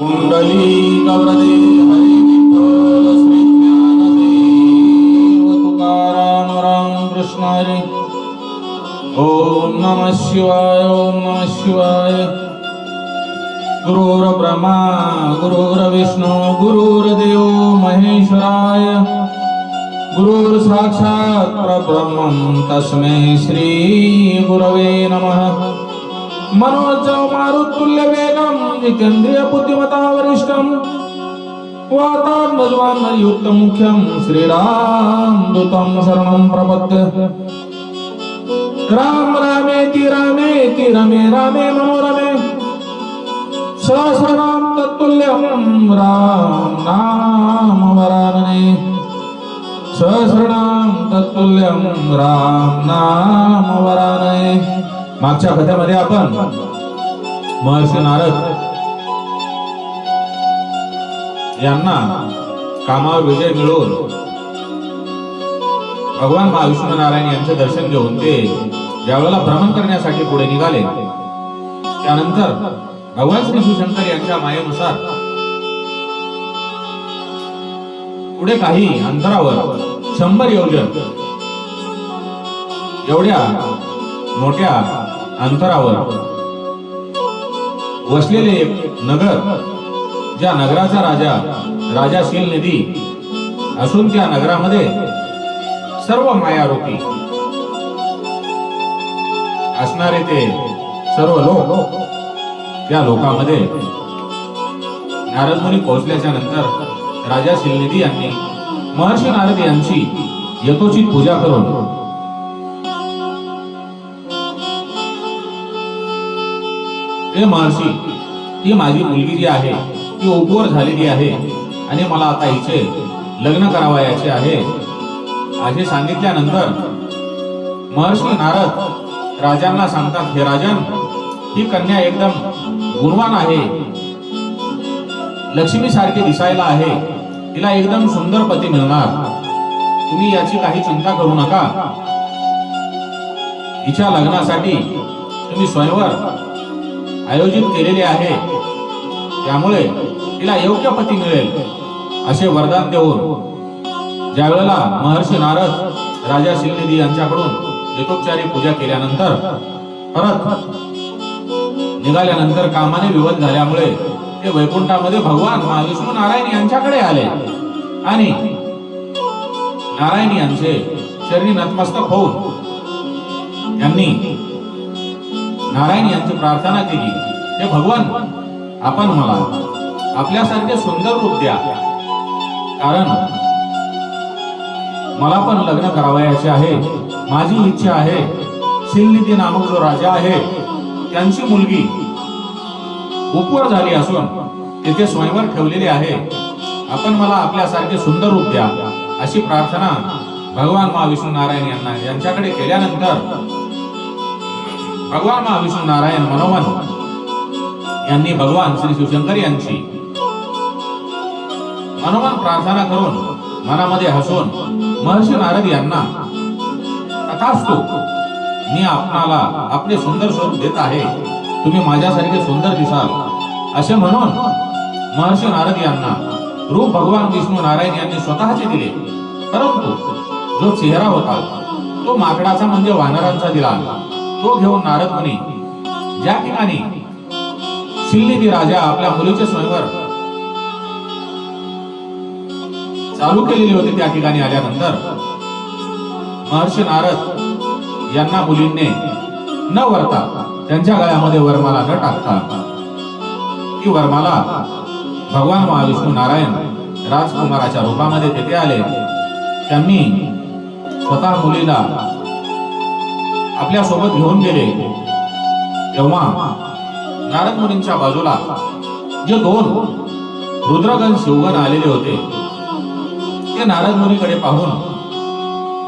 कुंडली गौरदे हरी तुकाराम राम कृष्ण हरी ओम नमः शिवाय ॐ नमः शिवाय। गुरुर ब्रह्मा गुरुर गुरुर्देव महेश्वराय। गुरुर परब्रह्मं तस्मै श्री गुरवे नमः। मनोज मारुतुल्य वेगम जितेंद्रिय बुद्धिमता वरिष्ठम वातात्मजवान युक्त मुख्यम श्रीराम दूतम शरणं प्रपद्य राम रामेति रामेति रमे रामे मनोरमे सहस्रनाम तत्तुल्यम राम नाम वरानने। सहस्रनाम तत्तुल्यम राम नाम वरानने। मागच्या कथेमध्ये आपण महर्षी नारद यांना कामावर विजय मिळवून भगवान महाविष्णू नारायण यांचे दर्शन घेऊन ते ज्यावेळेला भ्रमण करण्यासाठी पुढे निघाले त्यानंतर भगवान श्री शिवशंकर यांच्या मायेनुसार पुढे काही अंतरावर शंभर योजन एवढ्या मोठ्या अंतरावर वसलेले एक नगर ज्या नगराचा राजा राजा निधी असून त्या नगरामध्ये सर्व मायारोपी. असणारे ते सर्व लोक त्या लोकांमध्ये नारद मुनी पोहोचल्याच्या नंतर राजा शिलनिधी यांनी महर्षी नारद यांची यथोचित पूजा करून हे महर्षी ही माझी मुलगी जी आहे ती उपवर झालेली आहे आणि मला आता हिचे लग्न करावयाचे आहे. असे सांगितल्यानंतर महर्षी नारद राजांना सांगतात हे राजन ही कन्या एकदम गुणवान आहे. लक्ष्मी सारखी दिसायला आहे. तिला एकदम सुंदर पती मिळणार. तुम्ही याची काही चिंता करू नका. हिच्या लग्नासाठी तुम्ही स्वयंवर आयोजित केलेले आहे. त्यामुळे तिला योग्य पती मिळेल असे वरदान देऊन ज्यावेळेला महर्षी नारद राजा शिलनिधी यांच्याकडून यथोपचारी पूजा केल्यानंतर परत निघाल्यानंतर कामाने विवध झाल्यामुळे ते वैकुंठामध्ये भगवान महाविष्णू नारायण यांच्याकडे आले. आणि नारायण यांचे शरीर नतमस्तक होऊन त्यांनी नारायण यांची प्रार्थना केली. हे भगवान आपण मला आपल्यासारखे सुंदर रूप द्या. कारण मला पण लग्न करावयाचे आहे. माझी इच्छा आहे. शिलनिधी नामक जो राजा आहे त्यांची मुलगी उपवर झाली असून तेथे स्वयंवर ठेवलेले आहे. आपण मला आपल्यासारखे सुंदर रूप द्या. अशी प्रार्थना भगवान महाविष्णू नारायण यांना यांच्याकडे केल्यानंतर भगवान महाविष्णू नारायण मनोमन यांनी भगवान श्री शिवशंकर यांची मनोमन प्रार्थना करून मनामध्ये हसून महर्षी नारद यांना तथास्तु मी आपणाला आपले सुंदर स्वरूप देत आहे. तुम्ही माझ्यासारखे सुंदर दिसाल असे म्हणून महर्षी नारद यांना रूप भगवान विष्णू नारायण यांनी स्वतःचे दिले. परंतु जो चेहरा होता तो माकडाचा म्हणजे वानरांचा दिला. तो घेऊन नारद मुनी ज्या ठिकाणी शिल्लीदी राजा आपल्या मुलीचे स्वयंवर चालू केलेले होते त्या ठिकाणी आल्यानंतर महर्षी नारद यांना मुलींनी न वरता त्यांच्या गळ्यामध्ये वरमाला न टाकता ती वरमाला भगवान महाविष्णू नारायण राजकुमाराच्या रूपामध्ये तेथे आले. त्यांनी स्वतः मुलीला आपल्यासोबत घेऊन गेले. तेव्हा नारद मुनींच्या बाजूला जे दोन रुद्रगण शिवगण आलेले होते ते नारद मुनीकडे पाहून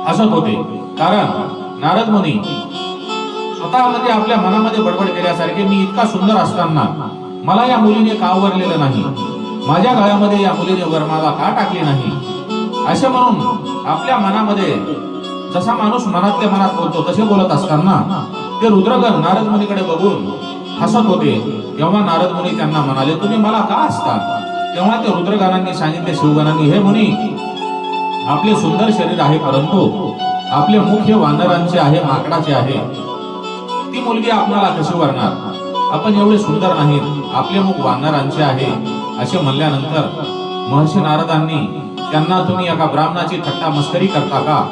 हसत होते. कारण नारद मुनी स्वतःमध्ये आपल्या मनामध्ये बडबड केल्यासारखे मी इतका सुंदर असताना मला या मुलीने का वरलेलं नाही? माझ्या गळ्यामध्ये या मुलीने वरमाला का टाकली नाही? असे म्हणून आपल्या मनामध्ये जसा माणूस मनातल्या मनात बोलतो तसे बोलत असताना ते रुद्रगण नारद मुनीकडे बघून हसत होते. जेव्हा नारद मुनी त्यांना म्हणाले तुम्ही मला का असता तेव्हा ते रुद्रगणांनी सांगितले शिवगणांनी हे मुनी आपले सुंदर शरीर आहे परंतु आपले मुख्य वानरांचे आहे माकडाचे आहे. ती मुलगी आपणाला कशी वरणार? आपण एवढे सुंदर नाहीत आपले मुख वानरांचे आहे. असे म्हणल्यानंतर महर्षी नारदांनी त्यांना तुम्ही एका ब्राह्मणाची थट्टा मस्करी करता का?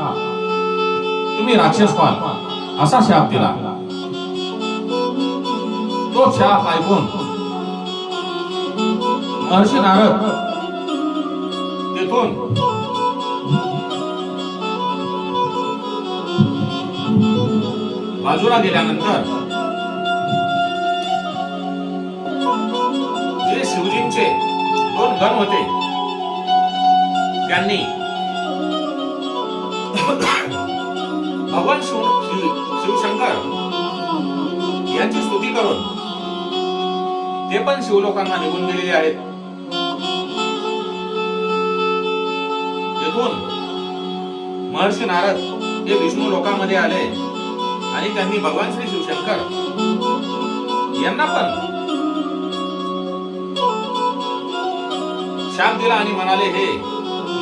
तुम्ही राक्षस पाल असा शाप दिला. तो शाप ऐकून महर्षी नारद तेथून बाजूला गेल्यानंतर जे शिवजींचे दोन गण होते त्यांनी भगवान शिव शिवशंकर यांची स्तुती करून ते पण शिवलोकांना निघून गेलेले आहेत. तेथून महर्षी नारद हे विष्णू लोकांमध्ये आले आणि त्यांनी भगवान श्री शिवशंकर यांना पण शाप दिला आणि म्हणाले हे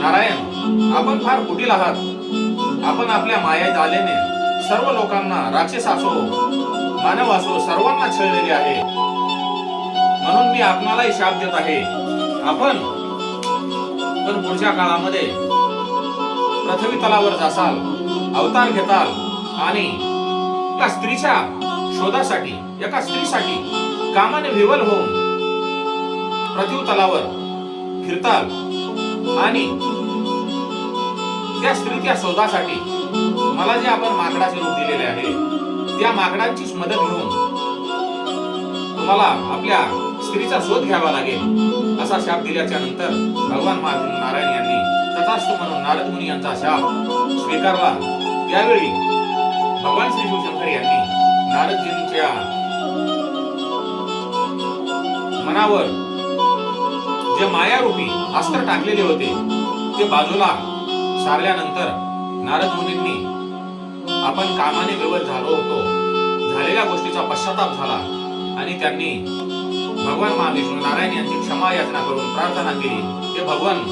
नारायण आपण फार कुटील आहात. आपण आपल्या माया जालेने सर्व लोकांना राक्षस असो मानव असो सर्वांना छळलेले आहे. म्हणून मी आपणालाही शाप देत आहे. आपण पण पुढच्या काळामध्ये पृथ्वी तलावर जासाल अवतार घेताल आणि एका स्त्रीच्या शोधासाठी एका स्त्रीसाठी कामाने विवल होऊन पृथ्वी तलावर फिरताल आणि त्या स्त्रीच्या शोधासाठी मला जे आपण माकडाचे रूप दिलेले आहे त्या माकडांचीच मदत घेऊन तुम्हाला आपल्या स्त्रीचा शोध घ्यावा लागेल असा शाप दिल्याच्या नंतर भगवान महावीर नारायण यांनी तथास्तु म्हणून नारद मुनी यांचा शाप स्वीकारला. त्यावेळी भगवान श्री शिवशंकर यांनी नारदजींच्या मनावर जे मायारूपी अस्त्र टाकलेले होते ते बाजूला सारल्यानंतर नारद मुनींनी आपण कामाने व्यवहार झालो होतो. झालेल्या गोष्टीचा पश्चाताप झाला आणि त्यांनी भगवान महाविष्णू नारायण यांची क्षमा याचना करून प्रार्थना केली. हे भगवान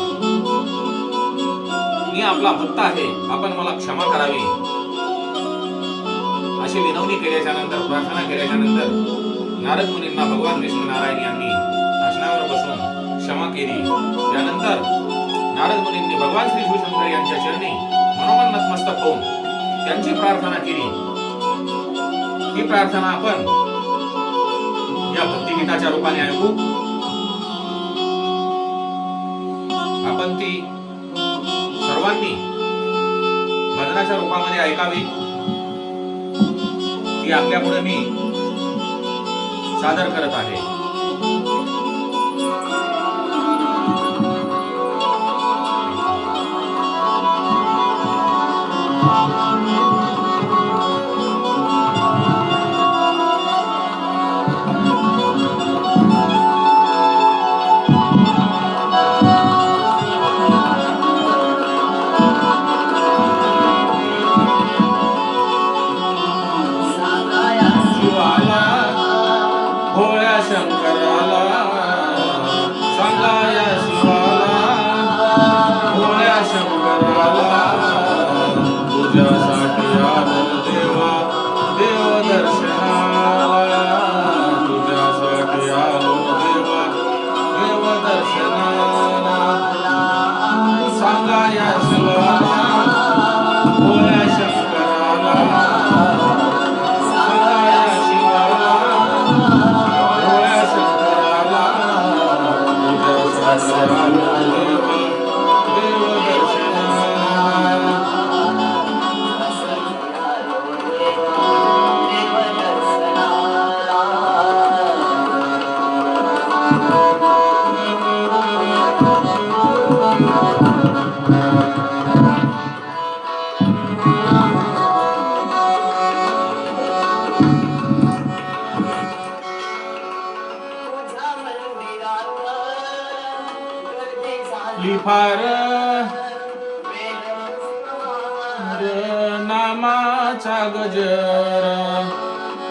मी आपला भक्त आहे आपण मला क्षमा करावी. अशी विनवणी केल्याच्यानंतर प्रार्थना केल्याच्यानंतर नारद मुनींना भगवान विष्णू नारायण यांनी आसनावर बसून क्षमा केली. त्यानंतर नारद मुनींनी भगवान श्री शिवशंकर यांच्या चरणी मनोमन नतमस्तक होऊन त्यांची प्रार्थना केली. ही प्रार्थना आपण या भक्तिगीताच्या रूपाने ऐकू. आपण ती सर्वांनी भजनाच्या रूपामध्ये ऐकावी. ती आपल्या पुढे मी सादर करत आहे. शिवाला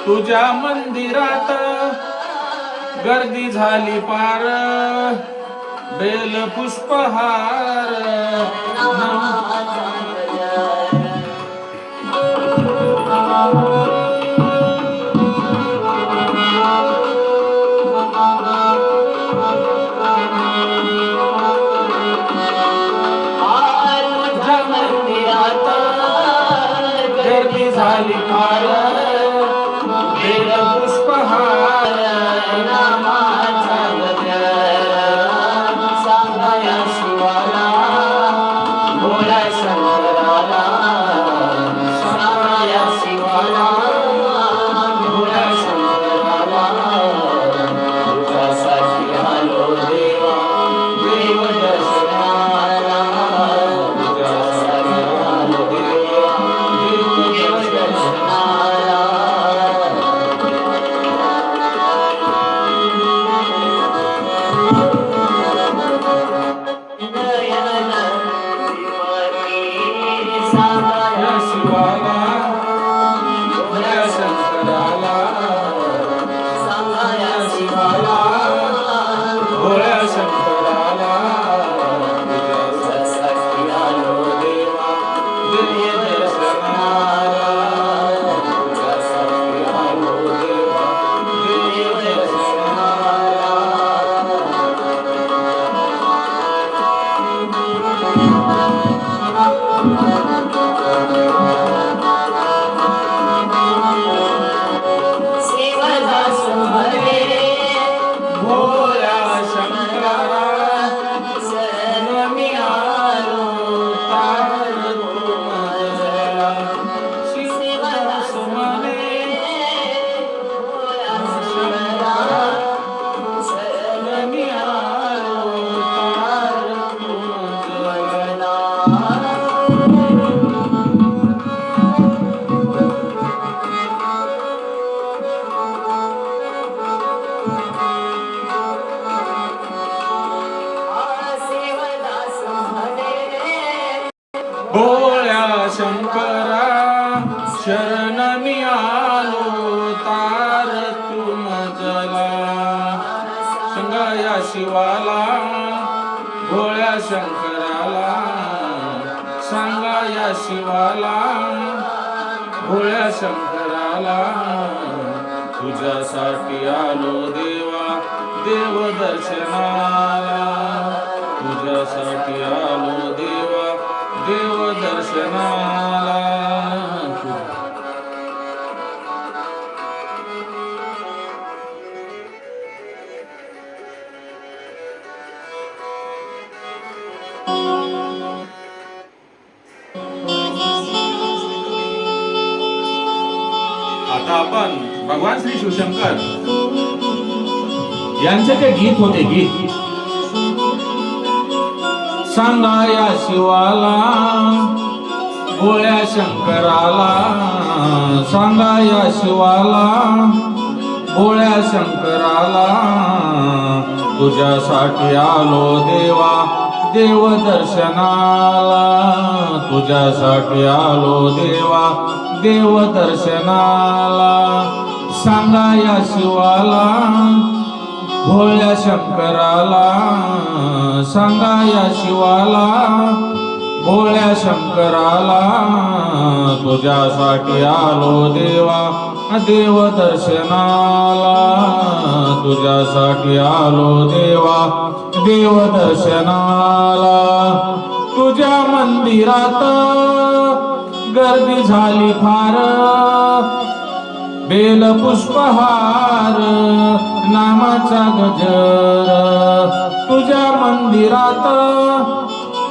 तुझ्या मंदिरात गर्दी झाली पार. बेल पुष्पहार. शंकराला सांगा या शिवाला भोळ्या शंकराला तुझ्यासाठी आलो देवा देव दर्शनाला. तुझ्यासाठी आलो देवा देव दर्शनाला. आता आपण भगवान श्री शिवशंकर यांचे ते गीत होते गीत. सांगा या शिवाला गोळ्या शंकराला सांगा या शिवाला गोळ्या शंकराला तुझ्यासाठी आलो देवा देव दर्शनाला तुझ्यासाठी आलो देवा देव दर्शनाला सांगा या शिवाला भोळ्या शंकराला सांगा या शिवाला भोळ्या शंकराला तुझ्यासाठी आलो देवा देव दर्शनाला तुझ्यासाठी आलो देवा देव दर्शनाला तुझ्या मंदिरात गर्दी झाली फार. बेल पुष्पहार नामाचा गजर. तुझ्या मंदिरात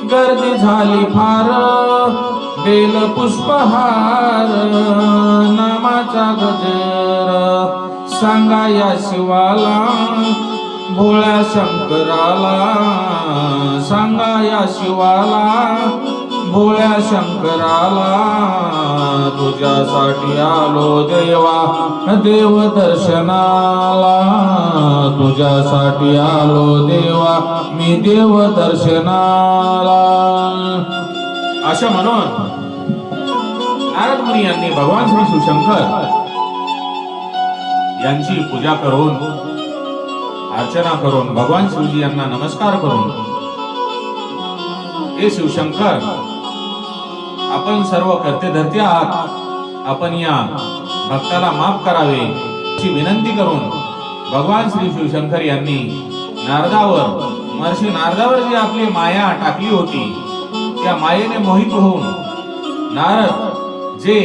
गर्दी झाली फार. बेल पुष्पहार नामाचा गजर. सांगा या शिवाला भोळ्या शंकराला. सांगा या शिवाला भोळ्या शंकराला तुझ्यासाठी आलो देवा देव दर्शनाला. तुझ्यासाठी आलो देवा मी देव दर्शनाला. अशा म्हणून नारद मुनी यांनी भगवान श्री शिवशंकर यांची पूजा करून अर्चना करून भगवान शिवजी यांना नमस्कार करून हे शिवशंकर आपण सर्व करते धरते आहात. आपण या भक्ताला माफ करावे अशी विनंती करून भगवान श्री शिवशंकर यांनी नारदावर महर्षी नारदावर जी आपली माया टाकली होती त्या मायेने मोहित होऊन नारद जे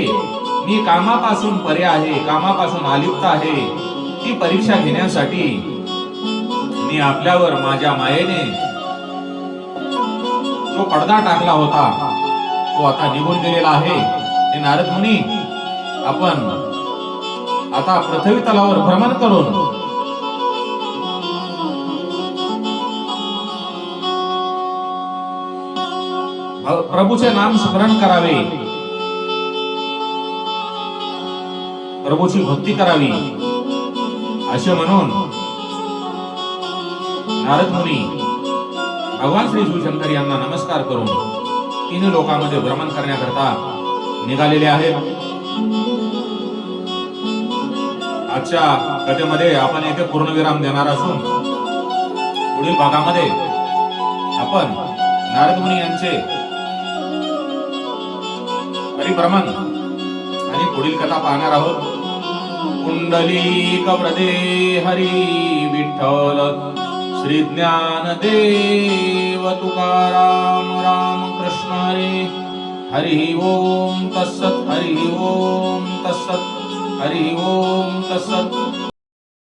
मी कामापासून परे आहे कामापासून आलिप्त आहे ती परीक्षा घेण्यासाठी मी आपल्यावर माझ्या मायेने जो पडदा टाकला होता तो आता निघून गेलेला आहे. ते नारद मुनी आपण आता पृथ्वी तलावर भ्रमण करून प्रभूचे नाम स्मरण करावे. प्रभूची भक्ती करावी. असे म्हणून नारद मुनी भगवान श्री शिवशंकर यांना नमस्कार करून तीन लोकांमध्ये भ्रमण करण्याकरता निघालेले आहेत. आजच्या कथेमध्ये आपण येथे पूर्णविराम देणार असून पुढील भागामध्ये आपण नारद मुनी यांचे परिभ्रमण आणि पुढील कथा पाहणार आहोत. कुंडली कव्रदे हरी विठ्ठल श्री ज्ञान देव तुकाराम राम असणारे हरी ओम तत्सत हरी ओम तत्सत हरी ओम तत्सत।